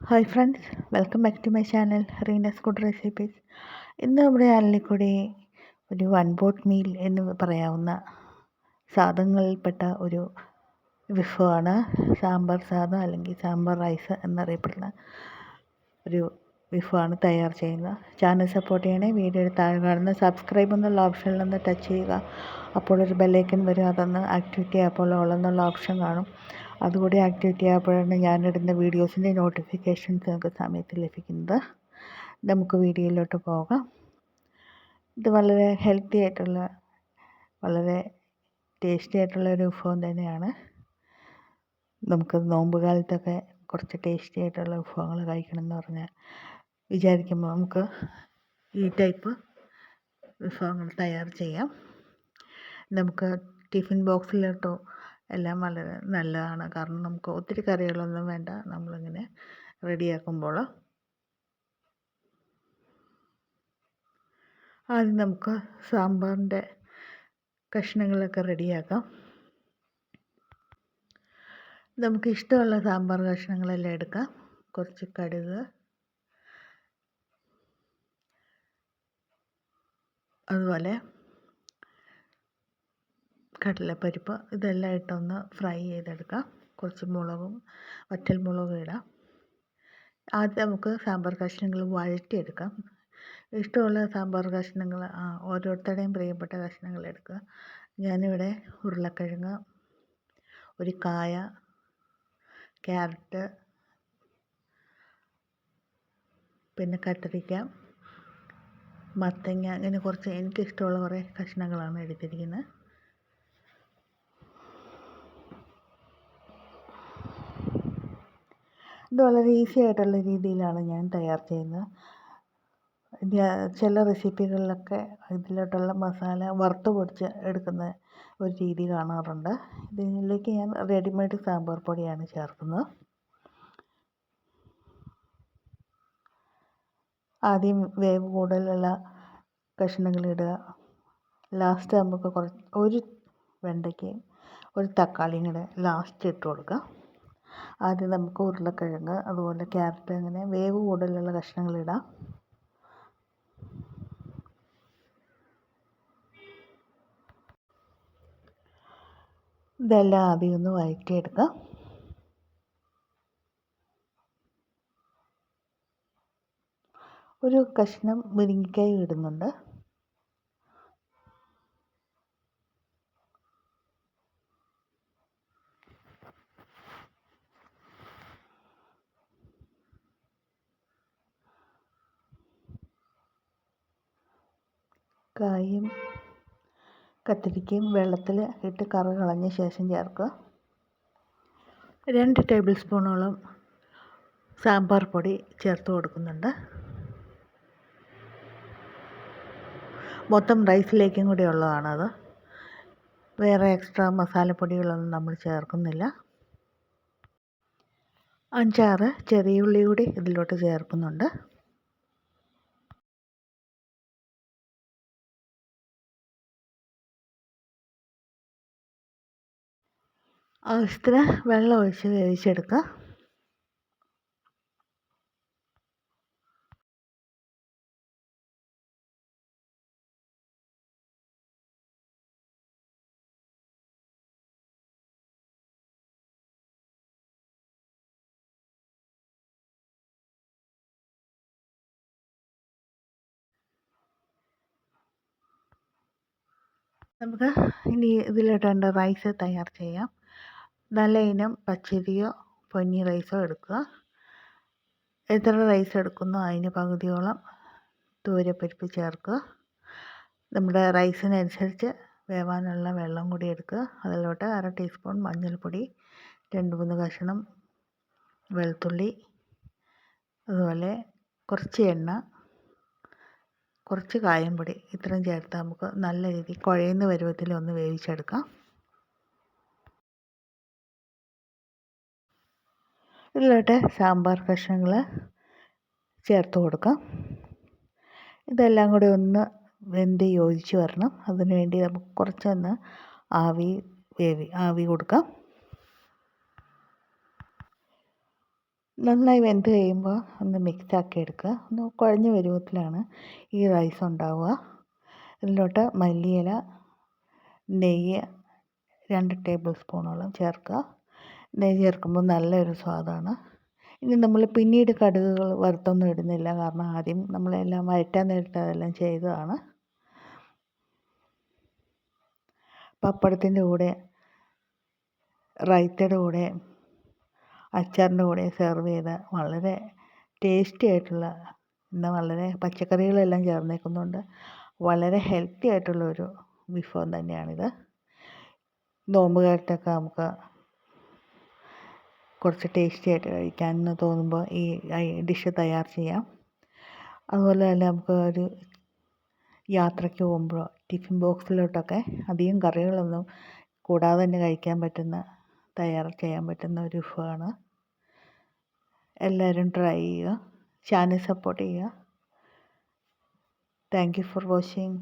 Hi friends welcome back to my channel Reena's food recipes. ഇന്ന് നമ്മുടെ ചാനലിൽ കൂടി ഒരു വൺ ബോട്ട് മീൽ എന്ന് പറയാവുന്ന സാധനങ്ങളിൽപ്പെട്ട ഒരു വിഭവമാണ് സാമ്പാർ സാധം അല്ലെങ്കിൽ സാമ്പാർ റൈസ് എന്നറിയപ്പെടുന്ന ഒരു വിഭവമാണ് തയ്യാർ ചെയ്യുന്നത്. ചാനൽ സപ്പോർട്ട് ചെയ്യണേ വീഡിയോയുടെ താഴെ കാണുന്ന സബ്സ്ക്രൈബ് എന്നുള്ള ഓപ്ഷനിൽ ഒന്ന് ടച്ച് ചെയ്യുക. അപ്പോൾ ഒരു ബെല്ലൈക്കൻ വരും അതൊന്ന് ആക്ടിവിറ്റി അപ്പോൾ ഓൾ എന്നുള്ള ഓപ്ഷൻ കാണും. അതുകൂടി ആക്ടിവേറ്റ് ചെയ്യുമ്പോഴാണ് ഞാനിടുന്ന വീഡിയോസിന്റെ നോട്ടിഫിക്കേഷൻസ് നമുക്ക് സമയത്ത് ലഭിക്കുന്നത്. നമുക്ക് വീഡിയോയിലോട്ട് പോകാം. ഇത് വളരെ ഹെൽത്തി ആയിട്ടുള്ള വളരെ ടേസ്റ്റി ആയിട്ടുള്ള ഒരു വിഭവം തന്നെയാണ്. നമുക്ക് നോമ്പ് കാലത്തൊക്കെ കുറച്ച് ടേസ്റ്റി ആയിട്ടുള്ള വിഭവങ്ങൾ കഴിക്കണം എന്ന് പറഞ്ഞാൽ വിചാരിക്കുമ്പോൾ നമുക്ക് ഈ ടൈപ്പ് വിഭവങ്ങൾ തയ്യാർ ചെയ്യാം. നമുക്ക് ടിഫിൻ ബോക്സിലോട്ടോ എല്ലാം വളരെ നല്ലതാണ്. കാരണം നമുക്ക് ഒത്തിരി കറികളൊന്നും വേണ്ട. നമ്മളിങ്ങനെ റെഡിയാക്കുമ്പോൾ. ആദ്യം നമുക്ക് സാമ്പാറിന്റെ കഷ്ണങ്ങളൊക്കെ റെഡിയാക്കാം. നമുക്ക് ഇഷ്ടമുള്ള സാമ്പാർ കഷ്ണങ്ങളെല്ലാം എടുക്കാം. കുറച്ച് കടുക്. അതുപോലെ കടലപ്പരിപ്പ് ഇതെല്ലാം ഇട്ടൊന്ന് ഫ്രൈ ചെയ്തെടുക്കാം. കുറച്ച് മുളകും വറ്റൽ മുളകും ഇടാം. ആദ്യം നമുക്ക് സാമ്പാർ കഷ്ണങ്ങൾ വഴറ്റിയെടുക്കാം. ഇഷ്ടമുള്ള സാമ്പാർ കഷ്ണങ്ങൾ ഓരോരുത്തരുടെയും പ്രിയപ്പെട്ട കഷ്ണങ്ങൾ എടുക്കുക. ഞാനിവിടെ ഉരുളക്കിഴങ്ങ് ഒരു കായ ക്യാരറ്റ് പിന്നെ കത്തിരിക്ക മത്തങ്ങ അങ്ങനെ കുറച്ച് എനിക്കിഷ്ടമുള്ള കുറേ കഷ്ണങ്ങളാണ് എടുത്തിരിക്കുന്നത്. ഇത് വളരെ ഈസി ആയിട്ടുള്ള രീതിയിലാണ് ഞാൻ തയ്യാർ ചെയ്യുന്നത്. ചില റെസിപ്പികളിലൊക്കെ ഇതിലോട്ടുള്ള മസാല വറുത്ത് പൊടിച്ച് എടുക്കുന്ന ഒരു രീതി കാണാറുണ്ട്. ഇതിലേക്ക് ഞാൻ റെഡിമെയ്ഡ് സാമ്പാർ പൊടിയാണ് ചേർക്കുന്നത്. ആദ്യം വേവ് കൂടുതലുള്ള കഷ്ണങ്ങളിടുക ലാസ്റ്റ് നമുക്ക് കുറച്ച് ഒരു വെണ്ടയ്ക്കയും ഒരു തക്കാളിയും കൂടെ ലാസ്റ്റ് ഇട്ട് കൊടുക്കുക. ആദ്യം നമുക്ക് ഉരുളക്കിഴങ്ങ് അതുപോലെ ക്യാരറ്റ് അങ്ങനെ വേവ് കൂടുതലുള്ള കഷ്ണങ്ങളിടാം ഇതെല്ലാം ആദ്യം ഒന്ന് വഴറ്റിയെടുക്കാം. ഒരു കഷ്ണം മുരിങ്ങക്കായ ഇടുന്നുണ്ട്. കായും കത്തിരിക്കയും വെള്ളത്തിൽ ഇട്ട് കറ കളഞ്ഞ ശേഷം ചേർക്കുക. രണ്ട് ടേബിൾ സ്പൂണോളം സാമ്പാർ പൊടി ചേർത്ത് കൊടുക്കുന്നുണ്ട്. മൊത്തം റൈസിലേക്കും കൂടി ഉള്ളതാണത്. വേറെ എക്സ്ട്രാ മസാലപ്പൊടികളൊന്നും നമ്മൾ ചേർക്കുന്നില്ല. അഞ്ചാറ് ചെറിയ ഉള്ളി കൂടി ഇതിലോട്ട് ചേർക്കുന്നുണ്ട്. ആവശ്യത്തിന് വെള്ളം ഒഴിച്ച് വേവിച്ചെടുക്കുക നമുക്ക് ഇനി ഇതിലിട്ടേണ്ട റൈസ് തയ്യാർ ചെയ്യാം. നല്ല ഇനം പച്ചരിയോ പൊന്നി റൈസോ എടുക്കുക. എത്ര റൈസ് എടുക്കുന്നോ അതിന് പകുതിയോളം തൂരപ്പരിപ്പ് ചേർക്കുക. നമ്മുടെ റൈസിനനുസരിച്ച് വേവാനുള്ള വെള്ളം കൂടി എടുക്കുക. അതിലോട്ട് അര ടീസ്പൂൺ മഞ്ഞൾപ്പൊടി രണ്ട് മൂന്ന് കഷ്ണം വെളുത്തുള്ളി അതുപോലെ കുറച്ച് എണ്ണ കുറച്ച് കായംപൊടി ഇത്രയും ചേർത്ത് നമുക്ക് നല്ല രീതിയിൽ കുഴയുന്ന പരുവത്തിൽ ഒന്ന് വേവിച്ചെടുക്കാം. ഇതിലോട്ട് സാമ്പാർ കഷ്ണങ്ങൾ ചേർത്ത് കൊടുക്കാം. ഇതെല്ലാം കൂടി ഒന്ന് വെന്ത് യോജിച്ച് വരണം. അതിന് വേണ്ടി നമുക്ക് കുറച്ചൊന്ന് ആവി വേവി ആവി കൊടുക്കാം. നന്നായി വെന്ത് കഴിയുമ്പോൾ ഒന്ന് മിക്സ് ആക്കി എടുക്കുക. ഒന്ന് കുഴഞ്ഞ പരുവത്തിലാണ് ഈ റൈസ് ഉണ്ടാവുക. ഇതിലോട്ട് മല്ലിയില നെയ്യ് രണ്ട് ടേബിൾ സ്പൂണോളം ചേർക്കുക. നെയ്യ് ചേർക്കുമ്പോൾ നല്ലൊരു സ്വാദാണ്. ഇനി നമ്മൾ പിന്നീട് കടുകുകൾ വറുത്തൊന്നും ഇടുന്നില്ല. കാരണം ആദ്യം നമ്മളെല്ലാം വഴറ്റാൻ നേരത്ത് അതെല്ലാം ചെയ്തതാണ്. പപ്പടത്തിന്റെ കൂടെ റൈത്തയുടെ കൂടെ അച്ചാറിന്റെ കൂടെ സെർവ് ചെയ്ത വളരെ ടേസ്റ്റി ആയിട്ടുള്ള ഇന്ന് വളരെ പച്ചക്കറികളെല്ലാം ചേർന്നേക്കുന്നുണ്ട് വളരെ ഹെൽത്തി ആയിട്ടുള്ള ഒരു വിഭവം തന്നെയാണിത്. നോമ്പുകാലത്തൊക്കെ നമുക്ക് കുറച്ച് ടേസ്റ്റി ആയിട്ട് കഴിക്കാൻ എന്ന് തോന്നുമ്പോൾ ഈ ഡിഷ് തയ്യാർ ചെയ്യാം. അതുപോലെ തന്നെ നമുക്ക് ഒരു യാത്രയ്ക്ക് പോകുമ്പോഴോ ടിഫിൻ ബോക്സിലോട്ടൊക്കെ അധികം കറികളൊന്നും കൂടാതെ തന്നെ കഴിക്കാൻ പറ്റുന്ന തയ്യാർ ചെയ്യാൻ പറ്റുന്ന ഒരു വിഭവമാണ്. എല്ലാവരും ട്രൈ ചെയ്യുക. ചാനൽ സപ്പോർട്ട് ചെയ്യുക. Thank you for watching